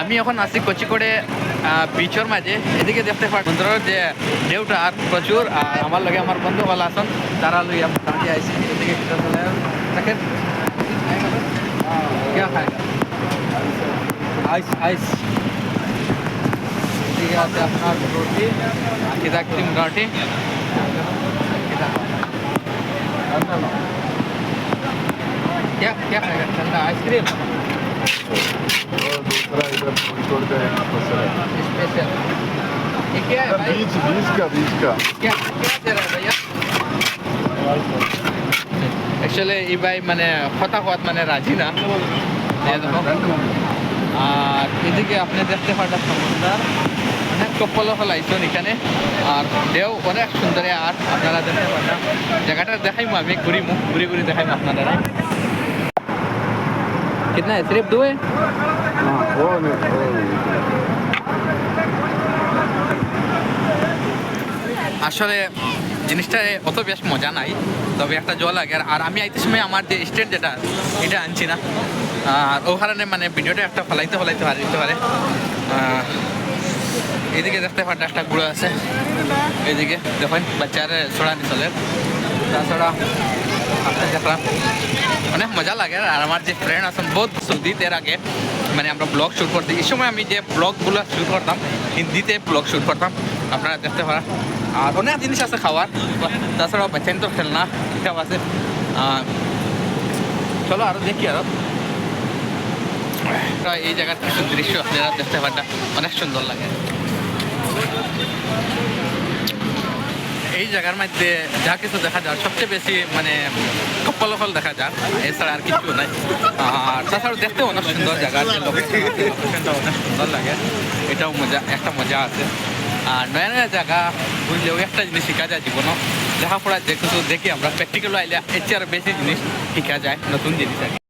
আমি এখন আছি কচিকোড়ে বিচর মাঝে এদিকে দেখতে পাই বন্ধুরা যে ঢেউটা আর প্রচুর আর আমার লগে আমার বন্ধু ভালো আছেন তারা লইয়া মোটামুটি আইসি এদিকে ভিতর চলে দেখেন क्या खाएगा আইস আইস ঠিক আছে আপনার রুটি কিদা ক্রিম রুটি কিদা क्या क्या खाएगा ठंडा आइसक्रीम और दूसरा इधर छोड़ के दूसरा स्पेशल ये क्या है भाई बीच बीच का बीच का क्या क्या दे रहा है भैया অ্যাকচুয়ালি এই ভাই মানে কথা হওয়াত মানে রাজি না এই দেখো। আর এদিকে আপনি দেখতে পারেন সমুদ্র অনেক কপ্পল ফলাইছেন এখানে আর দেও অনেক সুন্দর আর আপনারা দেখতে পারেন জায়গাটা দেখাইমু আমি ঘুরিমু ঘুরি ঘুরি দেখাইমু আপনারা कितना है सिर्फ दो है हाँ वो नहीं वो আসলে জিনিসটা অত বেশ মজা নাই, তবে একটা জল লাগে। আর- আমি আইতে সময় আমার যে স্টেট যেটা, এটা আনছি না। আর ও কারণে মানে ভিডিওটা একটা ফলাইতে ফলাইতে পারে, দিতে পারে। এদিকে দেখতে পারেন একটা গুঁড়ো আছে। এদিকে দেখেন, বাচ্চারা ছড়ানি চলে তাছাড়া অনেক মজা লাগে আর আমার যে ফ্রেন্ড আছেন বহুত সৌদিত এর আগে মানে আমরা ব্লগ শুট করতে এই সময় আমি যে ব্লগগুলো শুট করতাম হিন্দিতে ব্লগ শুট করতাম আপনারা দেখতে পারেন আর অনেক জিনিস আছে খাওয়ার তাছাড়াও বাচ্চান তো খেলনা এসব আছে চলো আরও দেখি আরও এই জায়গার কিছু দৃশ্য আপনারা দেখতে পারেন অনেক সুন্দর লাগে এই জায়গার মধ্যে যা কিছু দেখা যায় সবচেয়ে বেশি মানে কপলকল দেখা যায় এছাড়া আর কিছু নাই। আর তাছাড়া দেখতে অনেক সুন্দর জায়গা অনেক সুন্দর লাগে। এটাও মজা, একটা মজা আছে। আর নয়া নয়া জায়গা বুঝলেও একটা জিনিস শেখা যায় জীবনও লেখাপড়া যে কিছু দেখি আমরা প্র্যাকটিক্যাল আইলে এর চেয়ে আরও বেশি জিনিস শেখা যায়, নতুন জিনিস।